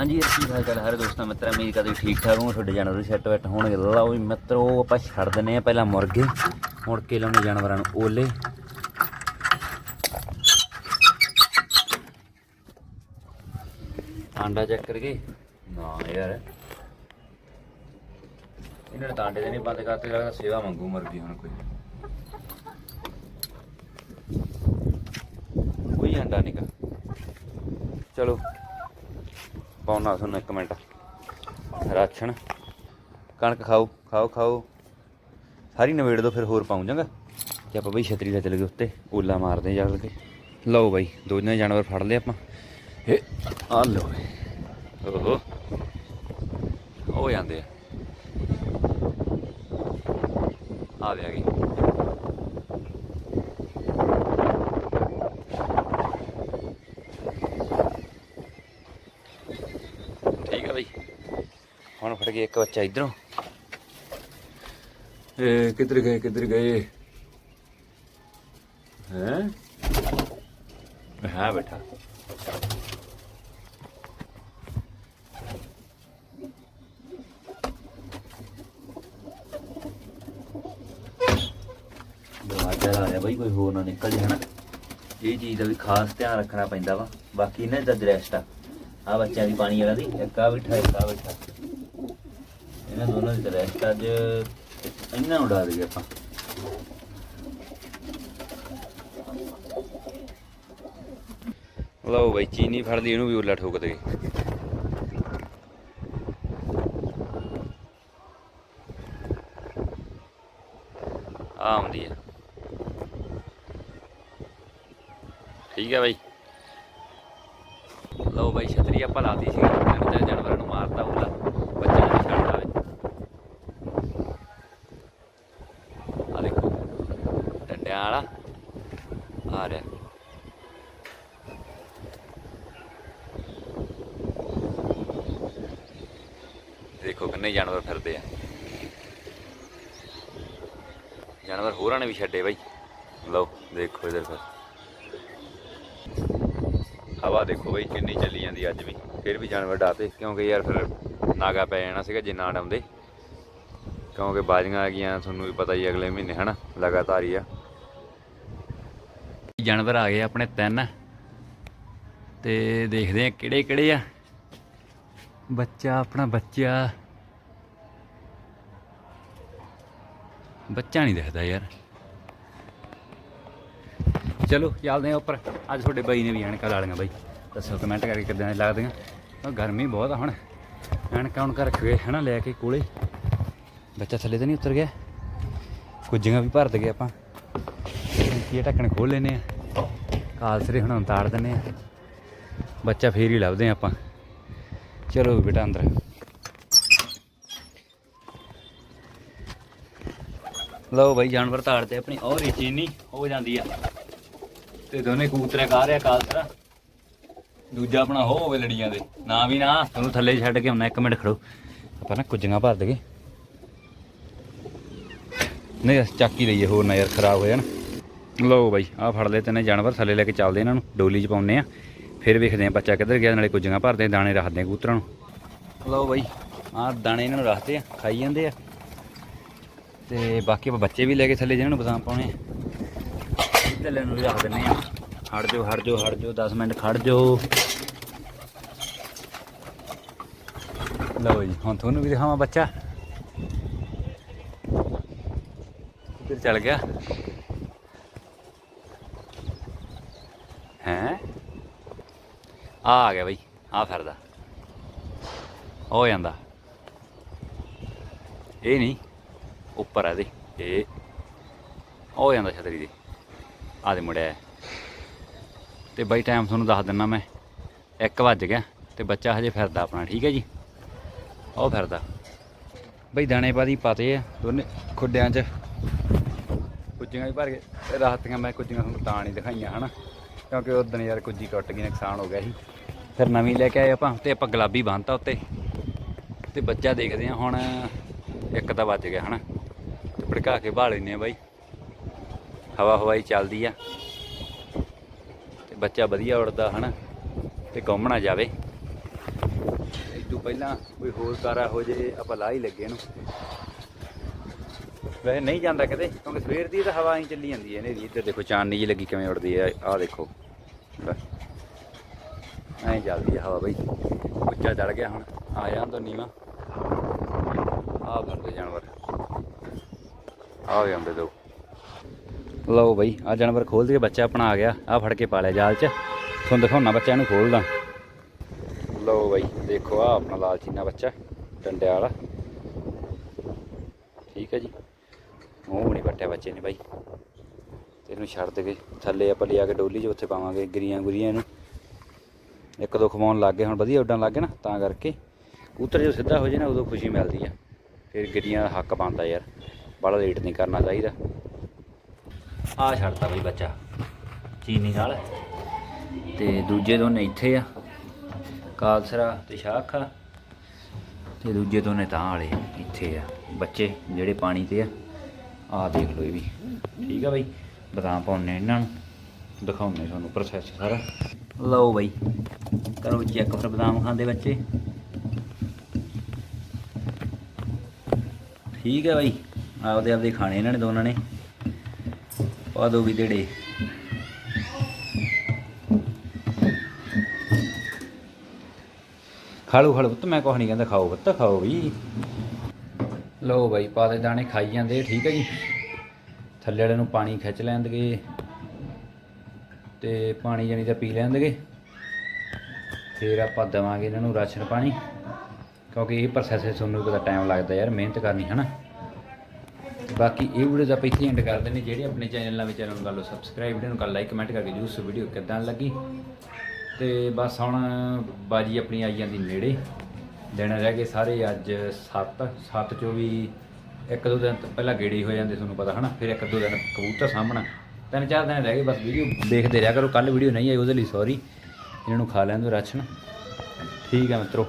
ਹਾਂਜੀ ਇਹ ਕੀ ਹਾਲ ਚਾਲ ਹੈ ਦੋਸਤਾਂ, ਮਿੱਤਰਾਂ ਮੇਰੀ ਕਦੇ ਠੀਕ ਠਾਕ ਹੋ ਤੁਹਾਡੇ ਜਾਨਵਰ ਸੈੱਟ ਵੈਟ ਹੋਣਗੇ। ਲਓ ਮਿੱਤਰੋ, ਆਪਾਂ ਛੱਡ ਦਿੰਨੇ ਆ ਪਹਿਲਾਂ ਮੁਰਗੇ। ਮੁੜ ਕੇ ਲਾਉਣੇ ਜਾਨਵਰਾਂ ਨੂੰ ਓਲੇ। ਆਂਡਾ ਚੈੱਕ ਕਰਕੇ। ਨਾ ਯਾਰ। ਇਹਨਾਂ ਨੇ ਤਾਂ ਦੇ ਨਹੀਂ ਬੰਦ ਕਰਤੇ ਲੱਗਦਾ ਸੇਵਾ ਮੰਗੂ ਮੁਰਗੀ ਹੁਣ ਕੋਈ। ਕੋਈ ਆਂਡਾ ਨਹੀਂਗਾ ਚਲੋ। ਪਾਉਣਾ ਤੁਹਾਨੂੰ ਇੱਕ ਮਿੰਟ। ਰਾਸ਼ਨ, ਕਣਕ ਖਾਓ ਖਾਓ ਖਾਓ। ਸਾਰੀ ਨਵੇੜ ਦੋ, ਫਿਰ ਹੋਰ ਪਾਉਂ ਜਾਂਗਾ ਤੇ ਆਪਾਂ ਬਈ ਛਤਰੀ ਦਾ ਚੱਲ ਗਏ ਉੱਤੇ ਓਲਾ ਮਾਰਦੇ ਜਾ ਕੇ। ਲਓ ਬਾਈ ਦੋ ਜਣੇ ਜਾਨਵਰ ਫੜ ਲਏ ਆਪਾਂ। ਇਹ ਆ ਲਓ ਓਹੋ। ਹੋ ਜਾਂਦੇ ਆ। ਆ ਗਿਆ ਗਈ ਠੀਕ ਹੈ ਬਈ ਹੁਣ ਗਏ ਇੱਕ ਬੱਚਾ ਇਧਰੋਂ। ਏ, ਕਿੱਧਰ ਗਏ ਕਿੱਧਰ ਗਏ? ਹੈ? ਹਾਂ ਬੇਟਾ ਦਰਵਾਜ਼ਾ ਲਾ ਲਿਆ ਬਈ, ਕੋਈ ਹੋਰ ਨਾ ਨਿਕਲ ਜਾਣਾ। ਇਹ ਚੀਜ਼ ਦਾ ਵੀ ਖਾਸ ਧਿਆਨ ਰੱਖਣਾ ਪੈਂਦਾ ਵਾ। ਬਾਕੀ ਇਹਨਾਂ ਦਾ ਰੈਸਟ ਆ। ਆ ਬੱਚਿਆਂ ਦੀ ਪਾਣੀ ਵਾਲਾ ਦੀ, ਇੱਕ ਆ ਬਿਠਾ, ਇੱਕ ਆ ਬਿਠਾ। ਇਹਨਾਂ ਦੋਨਾਂ ਦੀ ਰੈਸਟ ਅੱਜ ਇਹਨਾਂ ਨੂੰ ਉਡਾ ਦੇਗੇ ਆਪਾਂ। ਲਓ ਬਈ, ਚੀਨੀ ਫੜ ਇਹਨੂੰ ਵੀ ਉਲਾ ਠੋਕ ਦੇ। ਆ ਆਉਂਦੀ ਹੈ ਠੀਕ ਹੈ ਬਾਈ। ਲਓ ਬਾਈ, ਛਤਰੀ ਆਪਾਂ ਲਾਤੀ ਸੀ। ਤਿੰਨ ਜਾਨਵਰਾਂ ਨੂੰ ਮਾਰਤਾ ਉਹਦਾ ਬੱਚਾ ਨਹੀਂ ਛੱਡਦਾ ਵੇ ਆ ਦੇਖੋ ਡੰਡਿਆਂ ਵਾਲਾ ਆ ਰਿਹਾ ਦੇਖੋ ਕਿੰਨੇ ਜਾਨਵਰ ਫਿਰਦੇ ਆ ਜਾਨਵਰ ਹੋਰਾਂ ਨੇ ਵੀ ਛੱਡੇ ਬਾਈ ਲਓ ਦੇਖੋ ਇਧਰ ਫਿਰ ਹਵਾ ਦੇਖੋ ਬਾਈ ਕਿੰਨੀ ਚੱਲੀ ਜਾਂਦੀ ਅੱਜ ਵੀ ਫਿਰ ਵੀ ਜਾਨਵਰ ਡਾਤੇ ਕਿਉਂਕਿ ਯਾਰ ਫਿਰ ਨਾਗਾ ਪੈ ਜਾਣਾ ਸੀਗਾ ਜਿੰਨਾ ਡਾਉਂਦੇ ਕਿਉਂਕਿ ਬਾਜ਼ੀਆਂ ਆ ਗਈਆਂ ਤੁਹਾਨੂੰ ਵੀ ਪਤਾ ਹੀ ਅਗਲੇ ਮਹੀਨੇ ਹਨਾ ਲਗਾਤਾਰ ਹੀ ਆ ਜਾਨਵਰ ਆ ਗਏ ਆਪਣੇ ਤਿੰਨ। ਤੇ ਦੇਖਦੇ ਆ ਕਿਹੜੇ ਕਿਹੜੇ ਆ। ਬੱਚਾ, ਆਪਣਾ ਬੱਚਾ। ਬੱਚਾ ਨਹੀਂ ਦਿਖਦਾ ਯਾਰ। ਚਲੋ, ਚੱਲਦੇ ਆ ਉੱਪਰ। ਅੱਜ ਤੁਹਾਡੇ ਬਾਈ ਨੇ ਵੀ ਐਨਕਾਂ ਲਾ ਲਈਆਂ ਬਾਈ। ਦੱਸੋ ਕਮੈਂਟ ਕਰਕੇ ਕਿੱਦਾਂ ਲੱਗਦੀਆਂ। ਉਹ ਗਰਮੀ ਬਹੁਤ ਆ ਹੁਣ। ਐਨਕਾਂ ਹੁਣ ਰੱਖ ਗਏ ਹਨਾ, ਲੈ ਕੇ ਕੋਲੇ। ਬੱਚਾ ਥੱਲੇ ਤਾਂ ਨਹੀਂ ਉਤਰ ਗਿਆ। ਕੁੱਜੀਆਂ ਵੀ ਭਰ ਦਗੇ ਆਪਾਂ। ਕੀ ਢੱਕਣ ਖੋਲ ਲੈਨੇ ਆ ਕਾਲਸਰੇ ਹੁਣ ਉਤਾਰ ਦਿੰਨੇ ਆ ਬੱਚਾ ਫੇਰ ਹੀ ਲੱਭਦੇ ਆ ਆਪਾਂ। ਚਲੋ ਬੇਟਾ ਅੰਦਰ। ਲਓ ਬਾਈ, ਜਾਨਵਰ ਤਾੜਦੇ ਆਪਣੀ। ਉਹ ਇਹ ਹੋ ਜਾਂਦੀ ਆ। ਤੇ ਦੋਨੇ ਕੂਤਰੇ ਖਾ ਰਿਆ ਕਾਲਸਰਾ ਦੂਜਾ ਆਪਣਾ ਹੋ ਹੋਵੇ ਲੜੀਆਂ ਦੇ। ਨਾ ਵੀ ਨਾ ਤੁਹਾਨੂੰ ਥੱਲੇ ਛੱਡ ਕੇ ਆਉਣਾ। ਇੱਕ ਮਿੰਟ ਖੜੋ। ਆਪਾਂ ਨਾ ਕੁੱਜੀਆਂ ਭਰ ਦਗੇ ਨਹੀਂ ਅਸੀਂ ਚੱਕ ਹੀ ਲਈਏ ਹੋਰ ਨਾ ਯਾਰ, ਖਰਾਬ ਹੋ ਜਾਣ। ਲਓ ਬਾਈ, ਆਹ ਫੜ ਲਏ ਤਿੰਨੇ ਜਾਨਵਰ, ਥੱਲੇ ਲੈ ਕੇ ਚੱਲਦੇ ਇਹਨਾਂ ਨੂੰ, ਡੋਲੀ 'ਚ ਪਾਉਂਦੇ ਆ ਫਿਰ ਵੇਖਦੇ ਆ ਬੱਚਾ ਕਿੱਧਰ ਗਿਆ, ਨਾਲੇ ਕੁੱਜੀਆਂ ਭਰਦੇ ਦਾਣੇ ਰੱਖਦੇ ਆ ਕਬੂਤਰਾਂ ਨੂੰ। ਲਓ ਬਾਈ, ਆਹ ਦਾਣੇ ਇਹਨਾਂ ਨੂੰ ਰੱਖਦੇ ਆ, ਖਾਈ ਜਾਂਦੇ ਆ। ਤੇ ਬਾਕੀ ਆਪਾਂ ਬੱਚੇ ਵੀ ਲੈ ਕੇ ਥੱਲੇ ਜਿਹਨਾਂ ਨੂੰ ਬਦਾਮ ਪਾਉਣੇ ਆ। ਥੱਲੇ ਨੂੰ ਵੀ ਰੱਖ ਦਿੰਨੇ ਆ ਹਟ ਜਾਓ ਹਟ ਜਾਓ ਹਟ ਜਾਓ 10 ਮਿੰਟ ਖੜ ਜਾਓ। ਲਓ ਜੀ, ਹੁਣ ਤੁਹਾਨੂੰ ਵੀ ਦਿਖਾਵਾਂ ਬੱਚਾ। ਕਿੱਧਰ ਚੱਲ ਗਿਆ ਹੈ ਆ ਆ ਗਿਆ ਬਈ, ਆ ਫਿਰਦਾ। ਹੋ ਜਾਂਦਾ। ਇਹ ਨਹੀਂ, ਉੱਪਰ ਆ ਦੇ ਇਹ। ਹੋ ਜਾਂਦਾ ਛਤਰੀ ਦੇ। ਆ ਦੇ ਮੁੜਿਆ ਤੇ ਬਾਈ ਟਾਈਮ ਤੁਹਾਨੂੰ ਦੱਸ ਦਿੰਨਾ ਮੈਂ। 1 ਵੱਜ ਗਿਆ ਤੇ ਬੱਚਾ ਹਜੇ ਫਿਰਦਾ ਆਪਣਾ, ਠੀਕ ਹੈ ਜੀ? ਉਹ ਫਿਰਦਾ। ਬਈ ਦਾਣੇ ਪਾਦੀ ਪਾਤੇ ਆ ਦੋਨੇ ਖੁੱਡਿਆਂ 'ਚ। ਕੁੱਜੀਆਂ ਵੀ ਭਰ ਕੇ ਰਾਹਤੀਆਂ ਮੈਂ ਕੁੱਜੀਆਂ ਤੁਹਾਨੂੰ ਤਾਂ ਨਹੀਂ ਦਿਖਾਈਆਂ, ਹਨਾ? ਕਿਉਂਕਿ ਉਹ ਦਿਨ ਯਾਰ ਕੁੱਜੀ ਟੁੱਟ ਗਈ, ਨੁਕਸਾਨ ਹੋ ਗਿਆ ਸੀ। ਫਿਰ ਨਵੀਂ ਲੈ ਕੇ ਆਏ ਆਪਾਂ ਤੇ ਆਪਾਂ ਗੁਲਾਬੀ ਬੰਨਤਾ ਉੱਤੇ। ਤੇ ਬੱਚਾ ਦੇਖਦੇ ਆ ਹੁਣ ਇੱਕ ਤਾਂ ਵੱਜ ਗਿਆ ਹਨਾ। ਤੇ ਭੜਕਾ ਕੇ ਭਾਲ ਲੈਨੇ ਆ ਬਾਈ। ਹਵਾ ਹਵਾਈ ਚੱਲਦੀ ਆ। ਤੇ ਬੱਚਾ ਵਧੀਆ ਉੜਦਾ ਹਨਾ। ਤੇ ਗੁੰਮ ਨਾ ਜਾਵੇ। ਤੋਂ ਪਹਿਲਾਂ ਕੋਈ ਹੋਰ ਤਾਰਾ ਹੋ ਜੇ, ਆਪਾਂ ਲਾ ਹੀ ਲੱਗੇ ਇਹਨੂੰ। ਵੈਸੇ ਨਹੀਂ ਜਾਂਦਾ ਕਿਤੇ, ਕਿਉਂਕਿ ਸਵੇਰ ਦੀ ਤਾਂ ਹਵਾ ਹੀ ਚੱਲੀ ਜਾਂਦੀ ਹੈ। ਨੇਰੀ ਇੱਧਰ ਦੇਖੋ ਚਾਨਣੀ ਜੀ ਲੱਗੀ ਕਿਵੇਂ ਉੱਡਦੀ ਹੈ। ਆਹ ਦੇਖੋ। ਐਂ ਚੱਲਦੀ ਆ ਹਵਾ ਬਈ। ਉੱਚਾ ਚੜ ਗਿਆ ਹੁਣ। ਆ ਜਾਂਦਾ ਨੀਵਾ। ਆਹ ਬੰਦੇ ਜਾਨਵਰ। ਆ ਗਏ ਆਉਂਦੇ ਦੋ। ਲਓ ਬਈ ਆ ਜਾਨਵਰ ਖੋਲ ਕੇ ਬੱਚਾ ਆਪਣਾ ਆ ਗਿਆ। ਆ ਫੜ ਕੇ ਪਾ ਲਿਆ ਜਾਲ 'ਚ। ਤੁਹਾਨੂੰ ਦਿਖਾਉਣਾ ਬੱਚਿਆਂ ਨੂੰ ਖੋਲਦਾ ਲਓ ਬਈ, ਦੇਖੋ ਆ ਆਪਣਾ ਲਾਲਚੀਨਾ ਬੱਚਾ, ਡੰਡਿਆਂ ਵਾਲਾ। ਠੀਕ ਹੈ ਜੀ। ਮੂੰਹ ਨਹੀਂ ਪੱਟਿਆ ਬੱਚੇ ਨੇ ਬਾਈ। ਤੇ ਇਹਨੂੰ ਛੱਡ ਦੇ ਕੇ। ਥੱਲੇ ਆਪਾਂ ਲਿਆ ਕੇ ਡੋਲੀ 'ਚ, ਉੱਥੇ ਪਾਵਾਂਗੇ ਗਰੀਆਂ ਗੁਰੀਆਂ ਇਹਨੂੰ। ਇੱਕ ਦੋ ਖਵਾਉਣ ਲੱਗ ਗਏ, ਹੁਣ ਵਧੀਆ ਉੱਡਣ ਲੱਗ ਗਏ ਨਾ, ਤਾਂ ਕਰਕੇ। ਕਬੂਤਰ ਜਦੋਂ ਸਿੱਧਾ ਹੋ ਜੇ ਨਾ, ਉਦੋਂ ਖੁਸ਼ੀ ਮਿਲਦੀ ਆ। ਫਿਰ ਗਰੀਆਂ ਦਾ ਹੱਕ ਬਣਦਾ ਯਾਰ ਬੜਾ ਲੇਟ ਨਹੀਂ ਕਰਨਾ ਚਾਹੀਦਾ। ਆ ਛੱਡਦਾ ਬਈ ਬੱਚਾ, ਚੀਨੀ ਨਾਲ। ਤੇ ਦੂਜੇ ਦੋਨੇ ਇੱਥੇ ਆ, ਕਾਲਸਰਾ ਤੇ ਸ਼ਾਖਾ ਤੇ ਦੂਜੇ ਦੋਨੇ ਤਾਂ ਵਾਲੇ ਇੱਥੇ ਆ, ਬੱਚੇ ਜਿਹੜੇ ਪਾਣੀ ਤੇ ਆ। ਆ ਦੇਖ ਲਓ ਇਹ ਵੀ। ਠੀਕ ਆ ਬਈ, ਬਦਾਮ ਪਾਉਣੇ ਇਹਨਾਂ ਨੂੰ। ਦਿਖਾਉਂਦੇ ਤੁਹਾਨੂੰ ਪ੍ਰੋਸੈਸ ਸਾਰਾ। ਲਓ ਬਈ, ਕਰੋ ਚੈੱਕ ਫਿਰ ਬਦਾਮ ਖਾਂਦੇ ਬੱਚੇ। ਠੀਕ ਹੈ ਬਾਈ, ਆਪਦੇ ਆਪਦੇ ਖਾਣੇ ਇਹਨਾਂ ਨੇ ਦੋਨਾਂ ਨੇ। ਪਾ ਦੋ ਵੀ ਦੇੜੇ ਖਾਲੂ ਲਓ ਪੁੱਤ, ਮੈਂ ਕੁਛ ਨਹੀਂ ਕਹਿੰਦਾ, ਖਾਓ ਪੁੱਤ, ਖਾਓ ਵੀ। ਲਓ ਬਾਈ, ਪਾ ਦੇ ਦਾਣੇ, ਖਾਈ ਜਾਂਦੇ, ਠੀਕ ਹੈ ਜੀ। ਥੱਲੇ ਵਾਲੇ ਨੂੰ ਪਾਣੀ ਖਿੱਚ ਲੈਂਦੇ ਤੇ ਪਾਣੀ ਜਾਨੀ ਤਾਂ ਪੀ ਲੈਣਗੇ ਫਿਰ ਆਪਾਂ ਦੇਵਾਂਗੇ ਇਹਨਾਂ ਨੂੰ ਰਾਸ਼ਨ ਪਾਣੀ, ਕਿਉਂਕਿ ਇਹ ਪ੍ਰੋਸੈਸ ਤੁਹਾਨੂੰ ਪਤਾ ਟਾਈਮ ਲੱਗਦਾ ਯਾਰ, ਮਿਹਨਤ ਕਰਨੀ ਹੈ ਨਾ ਬਾਕੀ ਇਹ ਵੀਡੀਓ ਆਪਾਂ ਇੱਥੇ ਐਂਡ ਕਰ ਦਿੰਦੇ ਜਿਹੜੇ ਆਪਣੇ ਚੈਨਲ ਨਾਲ ਵੀ ਨੂੰ ਕਰ ਲਓ ਸਬਸਕ੍ਰਾਈਬ ਵੀਡੀਓ ਨੂੰ ਕਰ ਲਾਈਕ ਕਮੈਂਟ ਕਰਕੇ ਜਰੂਰ ਸੋ ਵੀਡੀਓ ਕਿੱਦਾਂ ਲੱਗੀ। ਤੇ ਬਸ ਹੁਣ ਬਾਜੀ ਆਪਣੀ ਆਈ ਜਾਂਦੀ ਨੇੜੇ। ਦਿਨ ਰਹਿ ਗਏ ਸਾਰੇ, ਅੱਜ 7 7 ਚੋਂ ਵੀ ਇੱਕ ਦੋ ਦਿਨ ਪਹਿਲਾਂ ਗੇੜੇ ਹੋ ਜਾਂਦੇ, ਤੁਹਾਨੂੰ ਪਤਾ, ਹਨਾ? ਫਿਰ ਇੱਕ ਦੋ ਦਿਨ ਕਬੂਤਰ ਸਾਹਮਣਾ। ਤਿੰਨ ਚਾਰ ਦਿਨ ਰਹਿ ਗਏ, ਬਸ ਵੀਡੀਓ ਦੇਖਦੇ ਰਿਹਾ ਕਰੋ। ਕੱਲ ਵੀਡੀਓ ਨਹੀਂ ਆਈ, ਉਹਦੇ ਲਈ ਸੌਰੀ ਇਹਨਾਂ ਨੂੰ ਖਾ ਲੈਣ ਦਿਓ ਰਾਸ਼ਨ ਠੀਕ ਹੈ ਮਿੱਤਰੋ।